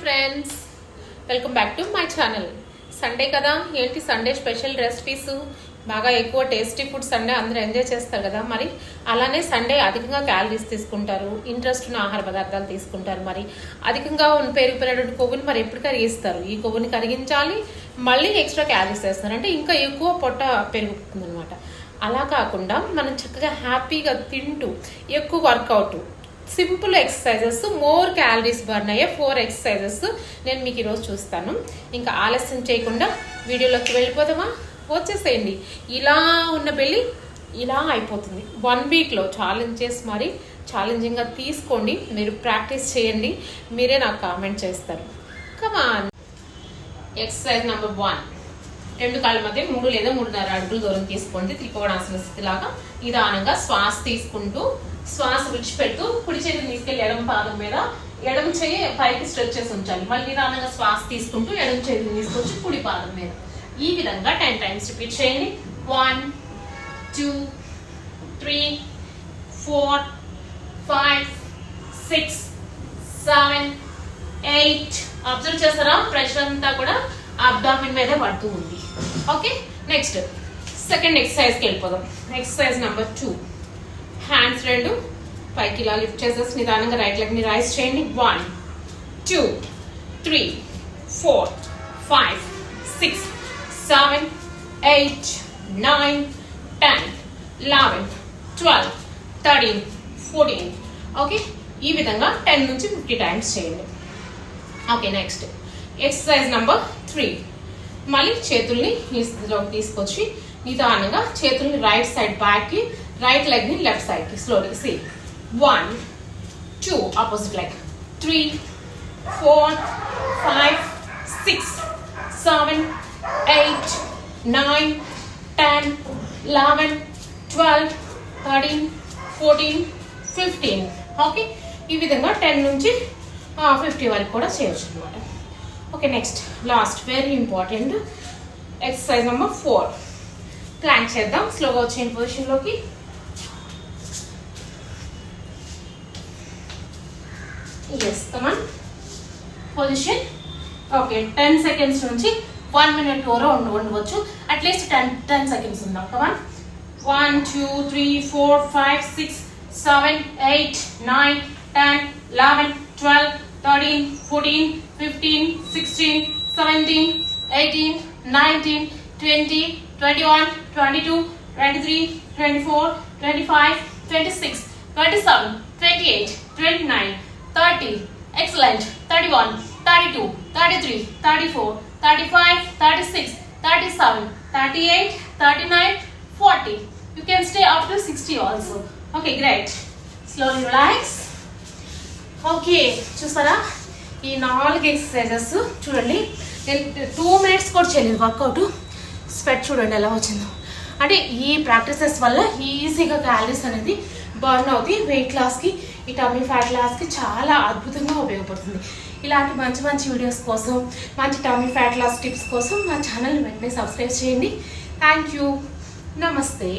Friends welcome back to my channel Sunday కదా ఏంటి Sunday special recipes బాగా ఎక్కువ టేస్టీ ఫుడ్ సండే అందరూ ఎంజాయ్ చేస్తారు కదా మరి అలానే సండే అధికంగా క్యాలరీస్ తీసుకుంటారు ఇంట్రెస్ట్ ఉన్న ఆహార పదార్థాలు తీసుకుంటారు మరి అధికంగా పెరిగిపోయినటువంటి కొవ్వుని మరి ఎప్పుడు కరిగిస్తారు ఈ కొవ్వుని కరిగించాలి మళ్ళీ ఎక్స్ట్రా క్యాలరీస్ వేస్తారు అంటే ఇంకా ఎక్కువ పొట్ట పెరుగుతుంది అనమాట అలా కాకుండా మనం చక్కగా హ్యాపీగా తింటూ ఎక్కువ workout simple exercises more calories burn అయ్యే ఫోర్ ఎక్సర్సైజెస్ నేను మీకు ఈరోజు చూస్తాను. ఇంకా ఆలస్యం చేయకుండా వీడియోలోకి వెళ్ళిపోదామా? వచ్చేసేయండి. ఇలా ఉన్న పెళ్ళి ఇలా అయిపోతుంది. వన్ వీక్లో ఛాలెంజెస్ మరి ఛాలెంజింగ్గా తీసుకోండి. మీరు ప్రాక్టీస్ చేయండి. మీరే నాకు కామెంట్ చేస్తారు. కమాన్ ఎక్సర్సైజ్ నెంబర్ వన్ రెండు కాళ్ళ మధ్య మూడు లేదా మూడున్నర అడుగులు దూరం తీసుకోండి. త్రికోణాసన స్థితిలాగా నిదానంగా శ్వాస తీసుకుంటూ శ్వాస విడిచిపెడుతూ కుడి చేతిని తీసుకెళ్ళి ఎడమ పాదం మీద ఎడమ చేయి పైకి స్ట్రెచ్ చేసి ఉంచాలి. మళ్ళీ నిదానంగా శ్వాస తీసుకుంటూ ఎడమ చేతిని తీసుకొచ్చి కుడి పాదం మీద. ఈ విధంగా టెన్ టైమ్స్ రిపీట్ చేయండి. One two three four five six seven eight. Observe చేస్తారా? ప్రెషర్ అంతా కూడా అబ్డామిన్ మీద పడుతూ ఉంది. ఓకే నెక్స్ట్ సెకండ్ ఎక్సర్సైజ్కి వెళ్ళిపోదాం. ఎక్సర్సైజ్ నెంబర్ టూ హ్యాండ్స్ రెండు. పైకి ఇలా లిఫ్ట్ చేసేసి నిదానంగా రైట్ లెగ్ని రైస్ చేయండి. One two three four five six seven eight nine ten eleven twelve thirteen fourteen okay ఈ విధంగా టెన్ నుంచి ఫిఫ్టీ టైమ్స్ చేయండి. Okay next exercise number three మళ్ళీ చేతుల్ని ఈ తీసుకొచ్చి నిదానంగా చేతుల్ని రైట్ సైడ్ బ్యాక్కి రైట్ లెగ్ని లెఫ్ట్ సైడ్కి slowly C one two opposite leg three four five six seven eight nine ten eleven twelve thirteen fourteen fifteen okay ఈ విధంగా టెన్ నుంచి ఫిఫ్టీ వరకు కూడా చేయొచ్చు అనమాట okay next last very important exercise number four plank చేద్దాం. స్లోగా వచ్చే పొజిషన్లోకి yes come on position okay ten seconds నుంచి వన్ మినిట్ వరకు ఉండవచ్చు. At least ten ten seconds ఉందాం? Come on one two three four five six seven eight nine ten eleven twelve 14, 15, 16, 17, 18, 19, 20, 21, 22, 23, 24, 25, 26, 27, 28, 29, 30. Excellent. 31, 32, 33, 34, 35, 36, 37, 38, 39, 40. You can stay up to 60 also. Okay, great. Slowly relax. Okay, Chusara. ఈ నాలుగు exercises చూడండి. నేను two minutes కూడా చేయలేదు work out sweat చూడండి ఎలా వచ్చిందో. అంటే ఈ ప్రాక్టీసెస్ వల్ల ఈజీగా క్యాలరీస్ అనేది బర్న్ అవుతాయి. వెయిట్ లాస్కి ఈ టమ్మీ ఫ్యాట్ లాస్కి చాలా అద్భుతంగా ఉపయోగపడుతుంది. ఇలాంటి మంచి మంచి వీడియోస్ కోసం మంచి టమ్మీ ఫ్యాట్ లాస్ టిప్స్ కోసం మా ఛానల్ని వెంటనే సబ్స్క్రైబ్ చేయండి. థ్యాంక్ యూ నమస్తే.